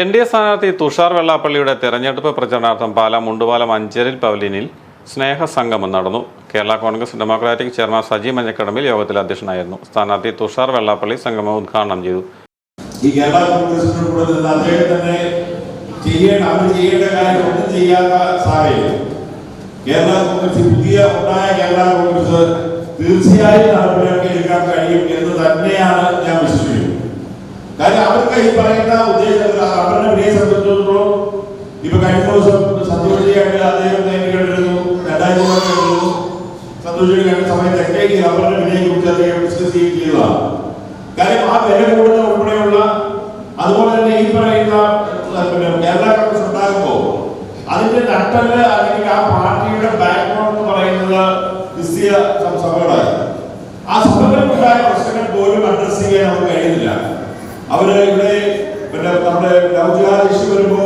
N D A സ്ഥാനാർത്ഥി തുഷാർ വെള്ളാപ്പള്ളിയുടെ തെരഞ്ഞെടുപ്പ് പ്രചരണാർത്ഥം പാലാ മുണ്ടുപാലം അഞ്ചേരിൽ സ്നേഹ സ്നേഹസംഗമം നടന്നു. കേരള കോൺഗ്രസ് ഡെമോക്രാറ്റിക് ചെയർമാൻ സജി മഞ്ഞക്കടമ്പിൽ യോഗത്തിൽ അധ്യക്ഷനായിരുന്നു. സ്ഥാനാർത്ഥി തുഷാർ വെള്ളാപ്പള്ളി സംഗമം ഉദ്ഘാടനം ചെയ്തു. ഈ കേരള കോൺഗ്രസിനോട് തന്നെ ചെയ്യേണ്ട ചെയ്യേണ്ട കാര്യം ഒന്നും തീർച്ചയായും തന്നെയാണ് അവർക്ക് ഈ പറയുന്ന ഉദ്ദേശം അവരുടെ വിനയെ സംബന്ധിച്ചിടത്തോളം ഇപ്പൊ കഴിഞ്ഞ ദിവസം സന്തോഷിയായിട്ട് അദ്ദേഹം കേട്ടിരുന്നു രണ്ടായിരത്തി കേട്ടിരുന്നു സന്തോഷിയുടെ കണ്ട സമയത്തൊക്കെ ഈ റബ്ബറിന്റെ വിനയെ കുറിച്ച് അദ്ദേഹം ഡിസ്കസ് ചെയ്യുകയും കാര്യം ആ വില കൂടുന്ന ഉൾപ്പെടെയുള്ള അതുപോലെ തന്നെ ഈ പറയുന്ന പിന്നെ കേരള കോൺഗ്രസ് ഉണ്ടാകുമ്പോൾ അതിന്റെ നട്ടൽ അല്ലെങ്കിൽ ആ പാർട്ടിയുടെ ബാക്ക്ഗ്രൗണ്ട് എന്ന് പറയുന്നത് ക്രിസ്തീയ സഭകളായിരുന്നു സഭകളായി ആ സഭകൾക്കുണ്ടായ പ്രശ്നങ്ങൾ പോലും അഡ്രസ് ചെയ്യാൻ അവർക്ക് കഴിയുന്നില്ല. അവർ ഇവിടെ പിന്നെ നമ്മുടെ ലൗചികാര ഇഷ്യൂ വരുമ്പോ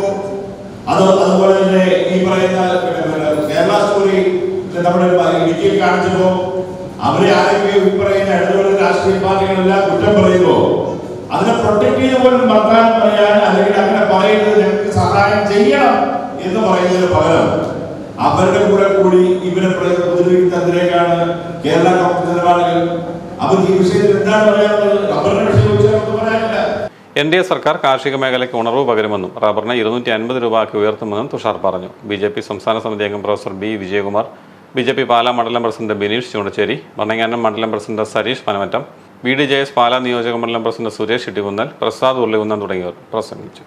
അത് അതുപോലെ തന്നെ ഈ പറയുന്ന കേരള സ്റ്റോറി നമ്മുടെ ഇടുക്കിയിൽ കാണിച്ചപ്പോ അവരെ ആരെങ്കിലും ഈ പറയുന്ന ഇടതുപോലെ രാഷ്ട്രീയ പാർട്ടികളെല്ലാം കുറ്റം പറയുമ്പോ അതിനെ പ്രൊട്ടക്ട് ചെയ്ത് പോലും വർത്താനം പറയാൻ അല്ലെങ്കിൽ അങ്ങനെ പറയുന്നത് ഞങ്ങൾക്ക് സഹായം ചെയ്യണം എന്ന് പറയുന്നതിന് പകരം അവരുടെ കൂടെ കൂടി ഇവരെ പ്രതിനിധിക്കുന്നതിലേക്കാണ് കേരള കോൺഗ്രസ് നിലപാടുകൾ? അവർക്ക് ഈ വിഷയത്തിൽ എന്താണ് പറയാനുള്ളത്? എൻ ഡി എ സർക്കാർ കാർഷിക മേഖലയ്ക്ക് ഉണർവ് പകരുമെന്നും റബ്ബറിനെ ഇരുന്നൂറ്റി അൻപത് രൂപയ്ക്ക് ഉയർത്തുമെന്നും തുഷാർ പറഞ്ഞു. ബി ജെ പി സംസ്ഥാന സമിതി അംഗം professor B Vijayakumar B J P Pala മണ്ഡലം പ്രസിഡന്റ് ബിനീഷ് ചൂണ്ടച്ചേരി മണ്ണങ്ങാനം മണ്ഡലം president Sareesh Panamattam B D J S Pala നിയോജക മണ്ഡലം പ്രസിഡന്റ് സുരേഷ് ഇട്ടികുന്നൽ പ്രസാദ് ഉള്ളികുന്നൻ തുടങ്ങിയവർ പ്രസംഗിച്ചു.